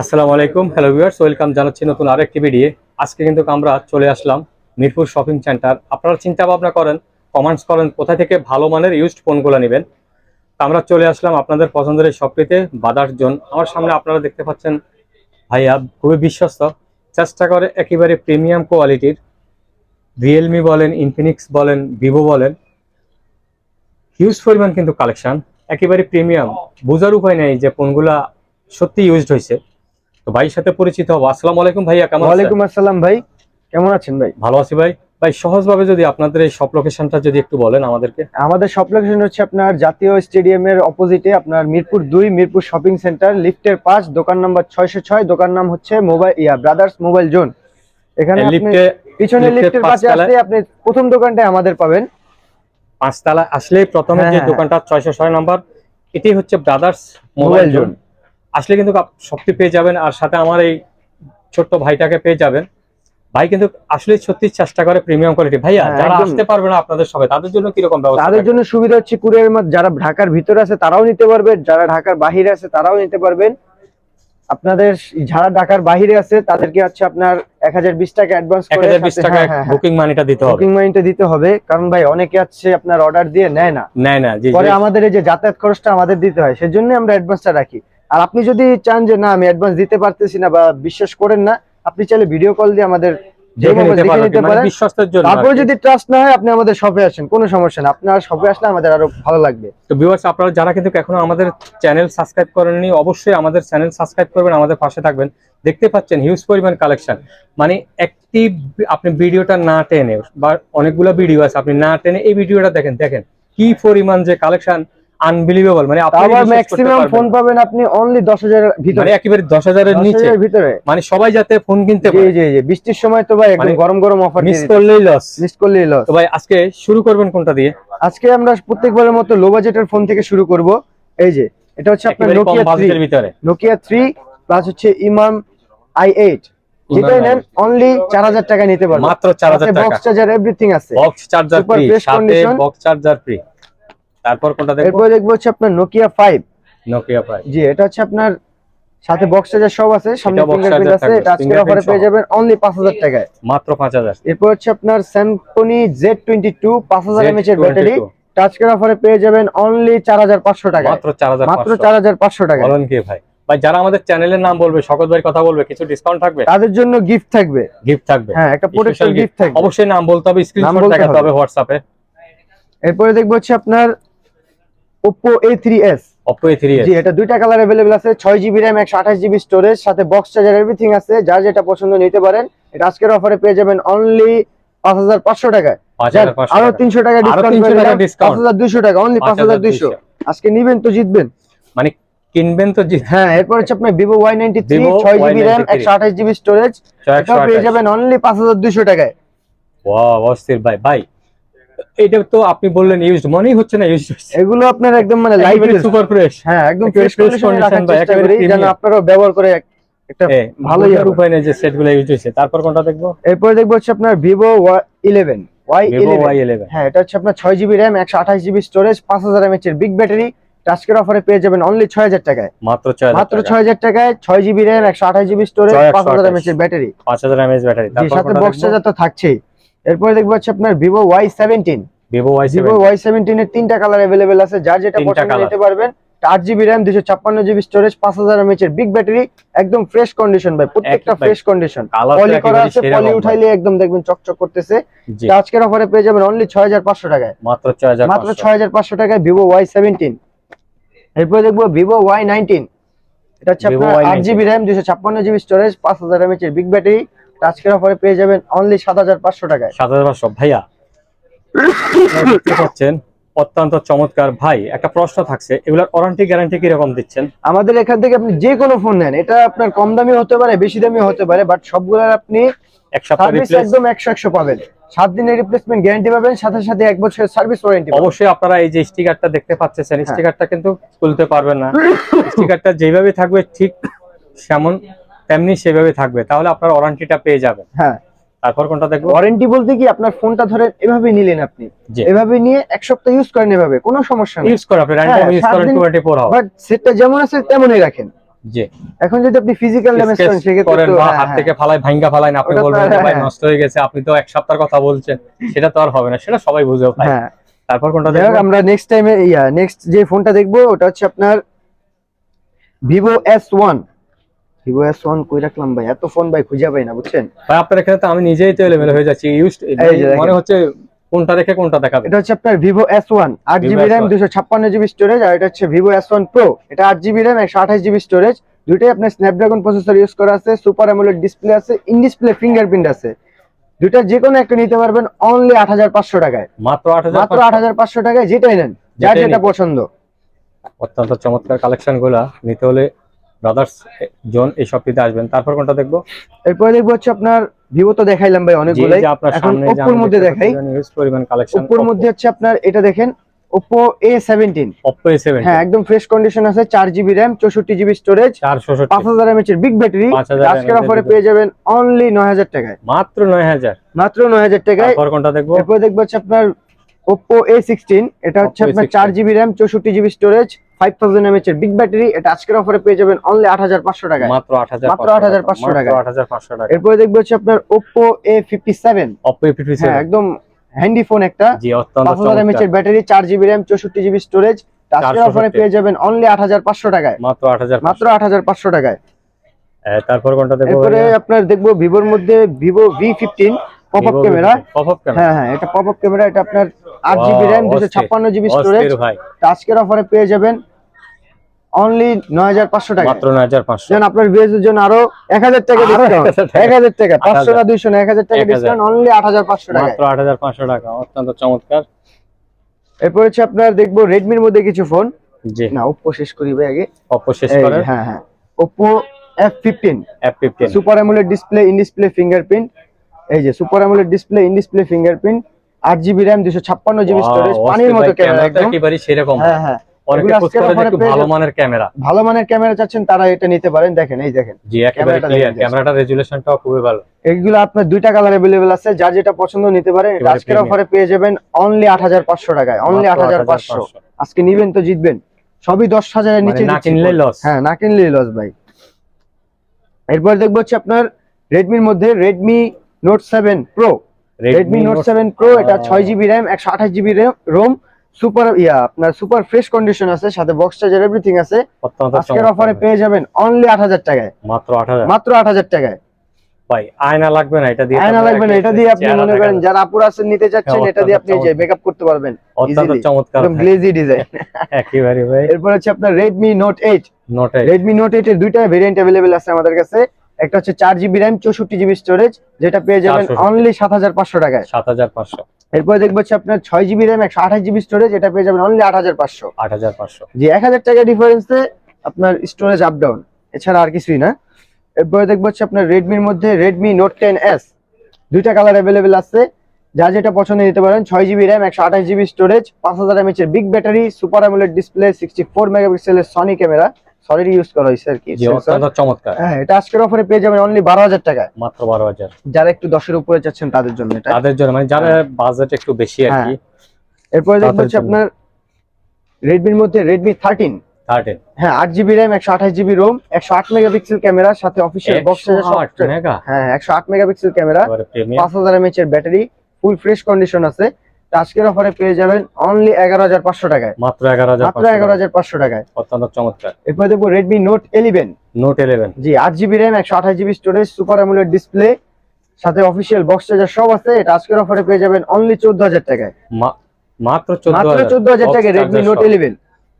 আসসালামু আলাইকুম hello viewers welcome জানাচ্ছি নতুন আরেকটি ভিডিও আজকে কিন্তু আমরা চলে আসলাম মিরপুর শপিং সেন্টার আপনারা চিন্তা ভাবনা করেন কমেন্টস করেন কোথা থেকে ভালো মানের ইউজড ফোনগুলো নেবেন। তা আমরা চলে আসলাম আপনাদের পছন্দের এই শপটিতে বাদার জোন। আমার সামনে আপনারা দেখতে পাচ্ছেন, ভাইয়া খুবই বিশ্বস্ত। চেষ্টা করে একেবারে প্রিমিয়াম কোয়ালিটির রিয়েলমি বলেন ইনফিনিক্স বলেন ভিভো বলেন। হিউজ পরিমাণ কিন্তু কালেকশন একেবারে প্রিমিয়াম বোঝার উপায় নেই যে ফোনগুলা সত্যি ইউজড হয়েছে তো ভাইয়ের সাথে পরিচিত হব। আসসালামু আলাইকুম ভাইয়া কেমন ওয়ালাইকুম আসসালাম ভাই কেমন আছেন ভাই? ভালো আছি ভাই। ভাই সহজভাবে যদি আপনাদের এই শপ লোকেশনটা যদি একটু বলেন আমাদেরকে। আমাদের শপ লোকেশন হচ্ছে আপনার জাতীয় স্টেডিয়ামের অপোজিটে আপনার মিরপুর দুই মিরপুর শপিং সেন্টার লিফটের পাঁচ দোকান নাম্বার ছয়শো ছয় দোকান নাম হচ্ছে মোবাইল ইয়া ব্রাদার্স মোবাইল জোন এখানে পিছনে লিফটের পাশে আসলে আপনি প্রথম দোকানটায় আমাদের পাবেন। পাঁচতলা আসলেই প্রথমে হ্যাঁ, যে হ্যাঁ। দোকানটা ছয়শো ছয় নাম্বার এটি হচ্ছে ব্রাদার্স মোবাইল জোন আসলে কিন্তু সবটি পেয়ে যাবেন আর সাথে আমার এই ছোট্ট ভাইটাকে পেয়ে যাবেন। ভাই কিন্তু আসলে সত্যি চেষ্টা করে প্রিমিয়াম কোয়ালিটি ভাইয়া হ্যাঁ, যারা আসতে পারবে না আপনাদের সবাই তাদের জন্য কীরকম ব্যবস্থা তাদের জন্য সুবিধা হচ্ছে কুরিয়ারের মধ্যে যারা ঢাকার ভিতরে আছে তারাও নিতে পারবেন যারা ঢাকার বাহিরে আছে তারাও নিতে পারবেন। আপনাদের যারা ঢাকার বাহিরে আছে তাদেরকে হচ্ছে আপনার এক হাজার বিশ টাকা অ্যাডভান্স করে হাজার বিশ সাথে- টাকা হ্যাঁ, হ্যাঁ, হ্যাঁ। বুকিং মানিটা দিতে হবে। বুকিং মানিটা দিতে হবে কারণ ভাই অনেকে আছে আপনার অর্ডার দিয়ে নেয় না। নেয় না জি পরে আমাদের এই যে যাতায়াত খরচটা আমাদের দিতে হয় সেজন্য আমরা অ্যাডভান্সটা রাখি। আর আপনি যদি চান যে না আমি অ্যাডভান্স দিতে পারতেছি না বা বিশ্বাস করেন না আপনি চাইলে ভিডিও কল দিয়ে আমাদের? মানে পারেন। বিশ্বস্তের জন্য তারপরে যদি ট্রাস্ট না হয় আপনি আমাদের শপে আসেন কোনো সমস্যা না আপনার শপে আসলে আমাদের আরও ভালো লাগবে। তো ভিউয়ার্স আপনারা যারা কিন্তু এখনও আমাদের চ্যানেল সাবস্ক্রাইব করেননি অবশ্যই আমাদের চ্যানেল সাবস্ক্রাইব করবেন আমাদের পাশে থাকবেন। দেখতে পাচ্ছেন হিউজ পরিমাণ কালেকশন মানে একটি আপনি ভিডিওটা না টেনে বা অনেকগুলো ভিডিও আছে আপনি না টেনে এই ভিডিওটা দেখেন দেখেন কি পরিমাণ যে কালেকশন আনবিলিভেবল মানে আবার ম্যাক্সিমাম ফোন পাবেন আপনি অনলি দশ হাজারের মানে ভিতরে। একেবারে দশ হাজারের নিচে। ভিতরে। মানে সবাই যাতে ফোন কিনতে পারে। জি জি। বৃষ্টির সময় তো ভাই একদম মানে গরম গরম অফার মিস করলেই লস মিস করলেই লস তো ভাই আজকে শুরু করবেন কোনটা দিয়ে? আজকে আমরা প্রত্যেকবারের মতো লো বাজেটের ফোন থেকে শুরু করব। এই যে এটা হচ্ছে আপনার নোকিয়া থ্রি বাজেটের ভিতরে। নোকিয়া থ্রি প্লাস হচ্ছে ইমাম আই এইট যেটাই নেন অনলি চার হাজার টাকা নিতে পারবেন। মাত্র চার হাজার টাকা। বক্স চার্জার এভরিথিং আছে। বক্স চার্জার ফ্রি সাথে বক্স চার্জার ফ্রি তারপর কোনটা দেখব? এরপরে দেখব হচ্ছে আপনার নোকিয়া ফাইভ নোকিয়া প্রাইস জি এটা হচ্ছে আপনার সাথে বক্স চার্জার সব আছে সামনে ফিঙ্গারপ্রিন্ট আছে এটা আজকের অফারে পেয়ে যাবেন অনলি পাঁচ হাজার টাকায়। মাত্র পাঁচ হাজার। এরপর হচ্ছে আপনার টু পাঁচ হাজার এমএচ এর ব্যাটারি টাচকের অফারে পেয়ে যাবেন অনলি চার হাজার পাঁচশো টাকা মাত্র চার হাজার মাত্র চার হাজার পাঁচশো টাকা বলেন কি ভাই? ভাই যারা আমাদের চ্যানেলের নাম বলবে শকত ভাই কথা বলবে কিছু ডিসকাউন্ট থাকবে? তাদের জন্য গিফট থাকবে। গিফট থাকবে। হ্যাঁ একটা Special গিফট থাকবে। অবশ্যই নাম বলতে হবে স্ক্রিনশট দেখাতে হবে। হবে হোয়াটসঅ্যাপে এরপরে দেখব হচ্ছে আপনার Oppo A3s Oppo A3 জি এটা দুইটা কালার अवेलेबल আছে 6 জিবি RAM 128 জিবি স্টোরেজ সাথে বক্স চার্জার এভরিথিং আছে যার যেটা পছন্দ নিতে পারেন এটা আজকের অফারে পেয়ে যাবেন অনলি 5500 টাকায় যান, 5500 আরো টাকা। 300 টাকা আরো ডিসকাউন্ট 300 করে টাকা দিলাম discount। 5200 টাকা অনলি 5200 5200 আজকে নিবেন তো জিতবেন মানে কিনবেন তো জি হ্যাঁ এরপর হচ্ছে আপনার Vivo Y93 Vivo 6 GB RAM Y93 128 GB storage এটা পেয়ে যাবেন অনলি 5200 টাকায় ওয়াও অস্থির ভাই ভাই এটা তো আপনি বললেন ইউজড মনেই হচ্ছে না ইউজড এগুলো আপনার একদম মানে লাইভ সুপার ফ্রেশ হ্যাঁ একদম ফ্রেশ কন্ডিশনে ভাই, একেবারে যেন। আপনারাও ব্যবহার করে এক- একটা আর হবে। উপায় নেই যে সেটগুলো ইউজ হয়েছে। তারপর কোনটা দেখব? এরপরে দেখব হচ্ছে আপনার ভিভো ইলেভেন ওয়াই ইলেভেন হ্যাঁ এটা হচ্ছে আপনার ছয় জিবি র্যাম একশো আঠাশ জিবি স্টোরেজ পাঁচ হাজার এমএচ এর বিগ ব্যাটারি টাচকের অফারে পেয়ে যাবেন অনলি ছয় হাজার টাকায়। মাত্র মাত্র ছয় হাজার টাকায় ছয় জিবি র্যাম একশো আঠাশ জিবি স্টোরেজ পাঁচ হাজার 128 এমএচ এর ব্যাটারি পাঁচ হাজার এমএএচ ব্যাটারি সাথে বক্স চার্জার তো থাকছেই। এরপরে দেখব হচ্ছে আপনার Vivo Y seventeen Vivo Y Vivo Y seventeen এর তিনটা কালার অ্যাভেলেবেল আছে যার যেটা তিনটা পছন্দ নিতে পারবেন। আট জিবি র্যাম দুশো ছাপ্পান্ন জিবি স্টোরেজ পাঁচ হাজার এমএচ এর বিগ ব্যাটারি একদম ফ্রেশ কন্ডিশন ভাই প্রত্যেকটা ফ্রেশ কন্ডিশন পলি করা আছে পলি উঠাইলে একদম দেখবেন চকচক করতেছে। জি। আজকের অফারে পেয়ে যাবেন অনলি ছয় হাজার পাঁচশো টাকায়। মাত্র ছয় হাজার মাত্র ছয় হাজার পাঁচশো টাকায় ভিভো ওয়াই সেভেন্টিন এরপরে দেখব ভিভো ওয়াই নাইনটিন এটা হচ্ছে আপনার আট জিবি র্যাম দুশো ছাপ্পান্ন জিবি স্টোরেজ পাঁচ হাজার এমএচ এর বিগ ব্যাটারি আজকের অফারে পেয়ে যাবেন অনলি সাত হাজার পাঁচশো টাকায়। সাত হাজার পাঁচশো। ভাইয়া অত্যন্ত চমৎকার। ভাই একটা প্রশ্ন থাকছে এগুলোর ওয়ারেন্টি গ্যারান্টি কীরকম দিচ্ছেন? আমাদের এখান থেকে আপনি যে কোনো ফোন নেন এটা আপনার কম দামি হতে পারে বেশি দামি হতে পারে বাট সবগুলোর আপনি এক সপ্তাহ রিপ্লেস একদম একশো একশো পাবেন। সাত দিনের রিপ্লেসমেন্ট গ্যারান্টি পাবেন সাথে সাথে এক বছরের সার্ভিস ওয়ারেন্টি অবশ্যই আপনারা এই যে স্টিকারটা দেখতে পাচ্ছেন হ্যাঁ। স্টিকারটা কিন্তু তুলতে পারবেন না। স্টিকারটা যেভাবে থাকবে ঠিক সেমন তেমনি সেভাবে থাকবে। তাহলে আপনার ওয়ারেন্টিটা পেয়ে যাবেন। হ্যাঁ। তারপর কোনটা দেখব? ওয়ারেন্টি বলতে কি আপনার ফোনটা ধরেন এভাবে নিলেন আপনি। এভাবে নিয়ে এক সপ্তাহ ইউজ করেন এভাবে কোনো সমস্যা নেই। ইউজ করে আপনি র্যান্ডম হ্যাঁ, ইউজ করেন দিন- টোয়েন্টি ফোর আওয়ার বাট সেটটা যেমন আছে তেমনই রাখেন। জি। এখন যদি আপনি ফিজিক্যাল ড্যামেজ করেন সেক্ষেত্রে তো হ্যাঁ, হাত হ্যাঁ। থেকে ফালাই ভাঙ্গা ফালাই আপনি বলবেন যে ভাই হ্যাঁ। নষ্ট হয়ে গেছে আপনি তো এক সপ্তাহের কথা বলছেন সেটা তো আর হবে না সেটা সবাই বুঝে পায়। হ্যাঁ। তারপর কোনটা দেখব? আমরা নেক্সট টাইমে ইয়া নেক্সট যে ফোনটা দেখব ওটা হচ্ছে আপনার Vivo S one Vivo S one কই রাখলাম ভাই? এত ফোন ভাই খুঁজে পাই না বুঝছেন? ভাই আপনার এখানে তো আমি নিজেই তো এলোমেলো হয়ে যাচ্ছি। ইউজ এই মনে হচ্ছে কোনটা রেখে কোনটা দেখাবে। এটা হচ্ছে আপনার ভিভো এস ওয়ান আট জিবি র্যাম দুশো ছাপ্পান্ন জিবি স্টোরেজ আর এটা হচ্ছে ভিভো এস ওয়ান প্রো এটা আট জিবি র্যাম একশো আঠাশ জিবি স্টোরেজ দুইটাই আপনার স্ন্যাপড্রাগন প্রসেসর ইউজ করা আছে সুপার অ্যামোলেড ডিসপ্লে আছে ইন ডিসপ্লে ফিঙ্গারপ্রিন্ট আছে। দুইটা যে কোনো একটা নিতে পারবেন অনলি আট হাজার পাঁচশো টাকায়। মাত্র আট হাজার মাত্র আট হাজার পাঁচশো টাকায় যেটাই নেন যার যেটা পছন্দ। অত্যন্ত চমৎকার কালেকশনগুলা। নিতে হলে ব্রাদার্স জোন এই শপটিতে আসবেন। তারপর কোনটা দেখব? এরপরে দেখব হচ্ছে আপনার ভিভো তো দেখাইলাম ভাই অনেকগুলাই। এখন ওপ্পোর মধ্যে দেখাই। হিউজ পরিমাণ কালেকশন ওপ্পোর মধ্যে হচ্ছে আপনার এটা দেখেন Oppo A seventeen Oppo A7 হ্যাঁ একদম ফ্রেশ কন্ডিশন আছে চার জিবি র্যাম চৌষট্টি জিবি স্টোরেজ 466 পাঁচ হাজার এমএচ এর বিগ ব্যাটারি আজকের অফারে পেয়ে যাবেন অনলি নয় হাজার টাকায়। মাত্র 9000 মাত্র নয় হাজার টাকায়। তারপর কোনটা দেখব? এরপরে দেখব হচ্ছে আপনার ওপ্পো এ সিক্সটিন এটা হচ্ছে আপনার A16 চার জিবি র্যাম চৌষট্টি GB storage five thousand mAh এর বিগ ব্যাটারি এটা আজকের অফারে পেয়ে যাবেন অনলি আট হাজার পাঁচশো টাকায়। মাত্র 8500 মাত্র 8500 টাকা। মাত্র 8500 টাকা এরপরে দেখব হচ্ছে আপনার Oppo A fifty seven Oppo A57 হ্যাঁ একদম হ্যান্ডি ফোন একটা। জি অত্যন্ত পাঁচ হাজার এমএচ এর ব্যাটারি চার জিবি র্যাম চৌষট্টি জিবি স্টোরেজ আজকের অফারে পেয়ে যাবেন অনলি আট হাজার পাঁচশো টাকায়। মাত্র 8500 মাত্র আট হাজার পাঁচশো টাকায়। তারপর কোনটা দেখব এরপরে আপনার দেখব ভিভোর মধ্যে Vivo V fifteen pop up camera pop up camera হ্যাঁ হ্যাঁ এটা পপ আপ ক্যামেরা এটা আপনার আট জিবি র্যাম দুশো ছাপ্পান্ন জিবি স্টোরেজ আজকের অফারে পেয়ে যাবেন অনলি নয় হাজার পাঁচশো টাকা। মাত্র 9500 যেন আপনার ভিএসের জন্য আরও এক হাজার টাকা ডিসকাউন্ট এক হাজার টাকা। পাঁচশো 8000 না দুইশো না এক হাজার টাকা ডিসকাউন্ট অনলি আট হাজার পাঁচশো টাকা মাত্র 8500 টাকা অত্যন্ত চমৎকার। এরপর হচ্ছে আপনার দেখব রেডমির মধ্যে কিছু ফোন জি। না ওপ্পো শেষ করি ভাই আগে। Oppo শেষ করে হ্যাঁ হ্যাঁ। Oppo F fifteen F15 super AMOLED display in display fingerprint এই যে super AMOLED display in display fingerprint আট জিবি র্যাম দুশো ছাপ্পান্ন জিবি স্টোরেজ পানির মতো ক্যামেরা সেরকম। হ্যাঁ হ্যাঁ। এগুলো ভালো মানের ক্যামেরা ভালো মানের ক্যামেরা চাচ্ছেন তারা এটা নিতে পারেন। দেখেন এই দেখেন। জি একেবারে ক্যামেরাটা ক্লিয়ার রেজুলেশনটাও খুবই ভালো। এইগুলো আপনার দুইটা কালার অ্যাভেলেবেল আছে। যার যেটা পছন্দ নিতে পারেন আজকের অফারে পেয়ে যাবেন অনলি আট হাজার পাঁচশো টাকায় অনলি আট হাজার পাঁচশো। 8500 আজকে নিবেন তো জিতবেন। সবই দশ হাজারের মানে নিচে না ফোন। লস হ্যাঁ না কিনলেই লস ভাই। এরপর দেখব হচ্ছে আপনার রেডমির মধ্যে Redmi Note seven Pro Redmi Note seven Pro এটা Oh. ছয় জিবি র্যাম একশো আঠাশ জিবি রোম সুপার ইয়া আপনার সুপার ফ্রেশ কন্ডিশন আছে সাথে বক্স চার্জার এভরিথিং আছে। আজকের অফারে পেয়ে যাবেন অনলি আট হাজার টাকায়। মাত্র 8000 মাত্র আট হাজার টাকায়। ভাই আয়না লাগবে না এটা দিয়ে আয়না লাগবে না এটা দিয়ে আপনি মনে করেন যারা আপুর আছেন নিতে চাচ্ছেন হ্যাঁ, এটা দিয়ে আপনি যে মেকআপ করতে পারবেন। অত্যন্ত চমৎকার একদম। গ্লেজি ডিজাইন একেবারে ভাই। এরপর হচ্ছে আপনার রেডমি নোট এইট নোটে রেডমি নোট এইট এর দুইটা ভেরিয়েন্ট অ্যাভেলেবেল আছে আমাদের কাছে। একটা হচ্ছে চার জিবি র্যাম চৌষট্টি জিবি স্টোরেজ যেটা পেয়ে যাবেন অনলি সাত হাজার পাঁচশো টাকায়। 7500 এরপর দেখব হচ্ছে আপনার ছয় জিবি র্যাম একশো আঠাশ জিবি স্টোরেজ এটা পেয়ে যাবেন অনলি আট হাজার পাঁচশো। 8500 যে এক হাজার টাকা ডিফারেন্সে আপনার স্টোরেজ আপ ডাউন এছাড়া আর কিছুই না। এরপরে দেখব হচ্ছে আপনার রেডমির মধ্যে রেডমি নোট টেন এস দুইটা কালার অ্যাভেলেবেল আছে। যা যেটা পছন্দ নিতে পারেন ছয় জিবি র্যাম একশো আঠাশ জিবি স্টোরেজ পাঁচ হাজার এমএচ এর big battery super AMOLED display sixty four মেগাপিক্সেলের সনি ক্যামেরা সলিড ইউজ করা হয়েছে আর কি চমৎকার। হ্যাঁ এটা আজকের অফারে পেয়ে যাবেন অনলি বারো হাজার টাকায় মাত্র 12000 যারা একটু দশের উপরে চাচ্ছেন তাদের জন্য এটা। তাদের জন্য মানে যারা বাজেট একটু বেশি আর কি এরপরে দেখব হচ্ছে আপনার রেডমির মধ্যে রেডমি থার্টিন 13 হ্যাঁ আট জিবি র্যাম একশো আঠাশ জিবি রোম একশো আট মেগাপিক্সেল ক্যামেরা সাথে অফিসিয়াল বক্স 108 মেগা হ্যাঁ একশো আট মেগাপিক্সেল ক্যামেরা পাঁচ হাজার এমএচ এর ব্যাটারি ফুল ফ্রেশ কন্ডিশন আছে। আজকের অফারে পেয়ে যাবেন অনলি এগারো হাজার পাঁচশো টাকায়। মাত্র 11500 মাত্র এগারো হাজার পাঁচশো টাকায়। অত্যন্ত চমৎকার। এরপর দেখব রেডমি নোট ইলেভেন নোট 11 জি আট জিবি র্যাম একশো আঠাশ GB storage super AMOLED display সাথে অফিসিয়াল বক্স চার্জার সব আছে। এটা আজকের অফারে পেয়ে যাবেন অনলি চোদ্দ হাজার টাকায়। মাত্র মাত্র চোদ্দ হাজার টাকায় রেডমি নোট ইলেভেন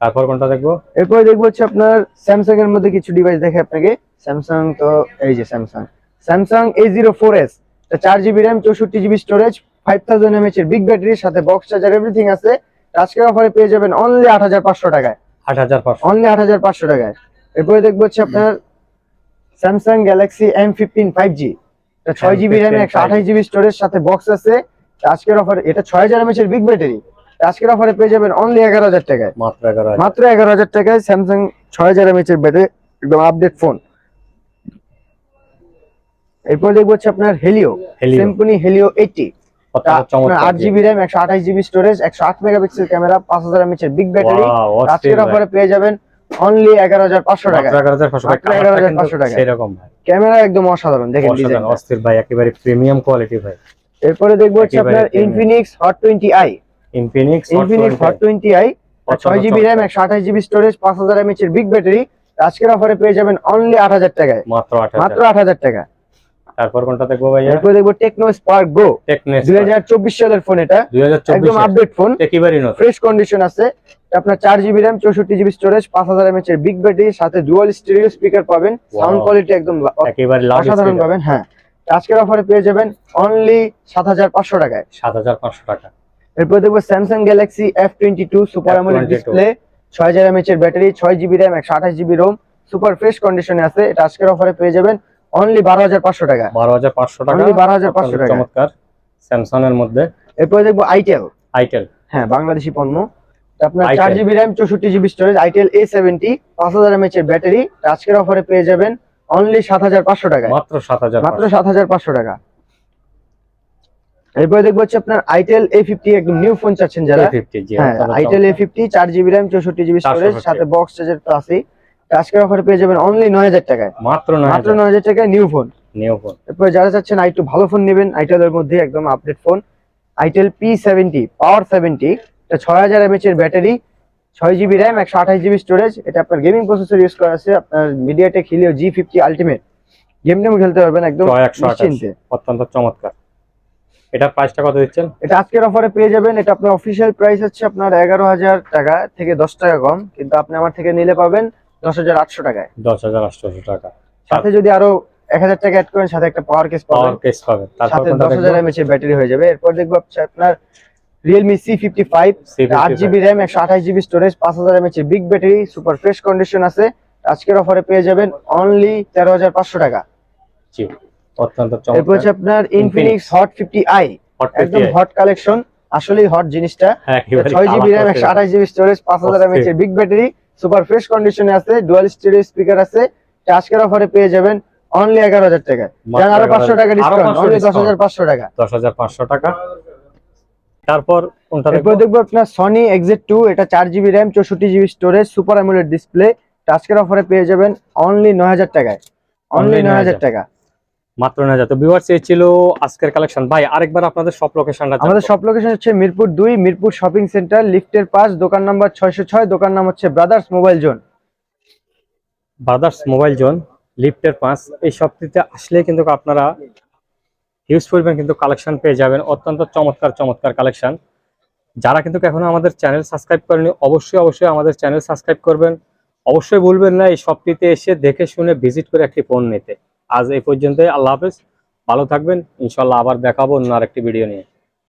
তারপর কোনটা দেখব? এরপরে দেখব হচ্ছে আপনার স্যামসাং এর মধ্যে কিছু ডিভাইস দেখে আপনাকে। স্যামসাং তো এই যে Samsung Samsung A zero four S চার জিবি র্যাম চৌষট্টি GB storage five thousand M A H এর বিগ ব্যাটারির সাথে বক্স চার্জার এভরিথিং আছে। আজকের অফারে পেয়ে যাবেন অনলি আট হাজার পাঁচশো টাকায়। 8500 অনলি আট হাজার পাঁচশো টাকায়। এরপরে দেখব হচ্ছে আপনার Samsung Galaxy M fifteen five G ছয় জিবি র্যাম একশো আঠাশ জিবি স্টোরেজ সাথে বক্স আছে। আজকের অফারে এটা ছয় হাজার এমএচ এর বিগ ব্যাটারি আজকের অফারে পেয়ে যাবেন অনলি এগারো হাজার টাকায়। মাত্র 11000 মাত্র এগারো হাজার টাকায় স্যামসাং ছয় হাজার এমএচ এর ব্যাটারি একদম আপডেট ফোন এরপর দেখব হচ্ছে আপনার হেলিও। সিম্পনি হেলিও এইটি আট জিবি র্যাম একশো আঠাশ জিবি স্টোরেজ একশো আট মেগাপিক্সেল ক্যামেরা পাঁচ হাজার এমএচ এর বিগ ব্যাটারি আজকের। অফারে পেয়ে যাবেন অনলি এগারো হাজার পাঁচশো টাকা এগারো হাজার পাঁচশো টাকা। মাত্র 11,500 টাকা। সেরকম ভাই। ক্যামেরা একদম অসাধারণ দেখেন অস্থির ভাই একেবারে প্রিমিয়াম কোয়ালিটি ভাই। এরপরে দেখব হচ্ছে আপনার Infinix hot twenty i Infinix Infinix hot twenty i ছয় জিবি র্যাম একশো আঠাশ জিবি স্টোরেজ পাঁচ হাজার এমএচ এর বিগ ব্যাটারি আজকের অফারে পেয়ে যাবেন অনলি আট হাজার টাকায়। মাত্র মাত্র আট হাজার টাকা তারপর কোনটা দেখব ভাইয়া? এরপরে দেখব টেকনো স্পার্ক গো হাজার চব্বিশ সালের ফোন এটা। দুই হাজার একদম আপডেট ফোন একেবারেই নতুন। ফ্রেশ কন্ডিশন আছে। আপনার চার জিবি র্যাম চৌষট্টি জিবি স্টোরেজ পাঁচ হাজার এমএচ এর বিগ ব্যাটারি সাথে ডুয়াল স্টেরিও স্পিকার পাবেন। সাউন্ড কোয়ালিটি একদম একেবারে অসাধারণ পাবেন হ্যাঁ। আজকের অফারে পেয়ে যাবেন অনলি সাত হাজার পাঁচশো টাকায়। সাত হাজার পাঁচশো টাকা। এরপর দেখব Samsung Galaxy F twenty two super AMOLED display ছয় হাজার এমএচ এর ব্যাটারি ছয় জিবি র্যাম একশো আঠাশ জিবি রোম সুপার ফ্রেশ কন্ডিশনে আছে। এটা আজকের অফারে পেয়ে যাবেন। অনলি বারো হাজার পাঁচশো টাকা। বারো হাজার পাঁচশো টাকা। Only 12,500 অত্যন্ত টাকা। চমৎকার। স্যামসাং এর মধ্যে। এরপর দেখব আইটেল আইটেল হ্যাঁ বাংলাদেশি পণ্য। আপনার। চার জিবি র্যাম চৌষট্টি GB storage itel A seventy পাঁচ হাজার এমএচ এর ব্যাটারি আজকের অফারে পেয়ে যাবেন অনলি সাত হাজার পাঁচশো টাকায় মাত্র সাত হাজার মাত্র সাত হাজার পাঁচশো টাকা। এরপরে দেখব হচ্ছে আপনার আইটেল এ ফিফটি একদম নিউ ফোন চাচ্ছেন যারা। হ্যাঁ আইটেল এ ফিফটি চার জিবি র্যাম চৌষট্টি জিবি স্টোরেজ সাথে বক্স চার্জার তো আজকের অফারে পেয়ে যাবেন অনলি নয় হাজার টাকায়। মাত্র মাত্র নয় হাজার টাকায় নিউ ফোন নিউ ফোন এরপরে যারা চাচ্ছেন একটু ভালো ফোন নেবেন আইটেলের মধ্যে একদম update phone itel P seventy power seventy এটা ছয় হাজার এমএচ এর ব্যাটারি ছয় জিবি র্যাম একশো আঠাশ জিবি স্টোরেজ এটা আপনার গেমিং প্রসেসর ইউজ করা আছে আপনার MediaTek Helio G fifty ultimate game টেম খেলতে পারবেন একদম নিশ্চিন্তে। অত্যন্ত চমৎকার। এটার প্রাইসটা কত দিচ্ছেন? এটা আজকের অফারে পেয়ে যাবেন এটা আপনার অফিসিয়াল প্রাইস হচ্ছে আপনার এগারো হাজার টাকা থেকে দশ টাকা কম কিন্তু আপনি আমার থেকে নিলে পাবেন দশ হাজার আটশো টাকায়। দশ হাজার আটশোশো টাকা। সাথে যদি আরও এক হাজার টাকা অ্যাড করেন সাথে একটা পাওয়ার কেস পাওয়ার কেস পাবেন। সাথে দশ হাজার এমএচ এর ব্যাটারি হয়ে যাবে। এরপর দেখব আপনার রিয়েলমি সি ফিফটি ফাইভ আট জিবি র্যাম একশো আঠাশ জিবি স্টোরেজ পাঁচ হাজার এমএচ এর big battery super fresh condition আছে। আজকের অফারে পেয়ে যাবেন অনলি তেরো হাজার পাঁচশো টাকা। জি অত্যন্ত এরপর হচ্ছে আপনার ইনফিনিক্স হট ফিফটি আই একদম হট কালেকশন আসলেই হট জিনিসটা। হ্যাঁ, ছয় জিবি র্যাম একশো আঠাশ জিবি স্টোরেজ পাঁচ হাজার এমএচ এর বিগ ব্যাটারি সুপার ফ্রেশ কন্ডিশনে আছে ডুয়াল স্টেরিও স্পিকার আছে আজকের অফারে পেয়ে যাবেন অনলি এগারো হাজার টাকায় মাত্র আরও 11,000 পাঁচশো টাকা ডিসকাউন্ট অনলি দশ। হাজার পাঁচশো টাকা। দশ হাজার পাঁচশো টাকা। তারপর কোনটা এরপর দেখব? দেখব আপনার সনি এক্সেট টু এটা চার জিবি র্যাম চৌষট্টি GB storage super AMOLED display আজকের অফারে পেয়ে যাবেন অনলি নয় হাজার টাকায়। অনলি নয় হাজার 9,000 টাকা। মাত্র না হাজার তো ভিউয়ার্স এই ছিল আজকের কালেকশন ভাই আরেকবার আপনাদের সব লোকেশনটা আমাদের সব লোকেশন হচ্ছে মিরপুর দুই মিরপুর শপিং সেন্টার লিফটের পাশ দোকান নাম্বার ছয়শো ছয় দোকান নাম হচ্ছে brothers mobile zone brothers mobile zone লিফটের পাঁচ এই শপটিতে আসলে কিন্তু আপনারা হিউজ পরিমাণ কিন্তু কালেকশন পেয়ে যাবেন। অত্যন্ত চমৎকার চমৎকার কালেকশন যারা কিন্তু এখনও আমাদের চ্যানেল সাবস্ক্রাইব করেনি অবশ্যই অবশ্যই আমাদের চ্যানেল সাবস্ক্রাইব করবেন। অবশ্যই ভুলবেন না এই শপটিতে এসে দেখে শুনে ভিজিট করে একটি ফোন নিতে। আজ এই পর্যন্তই। আল্লাহ হাফেজ। ভালো থাকবেন। ইনশাল্লাহ আবার দেখাবো অন্য আরেকটি ভিডিও নিয়ে।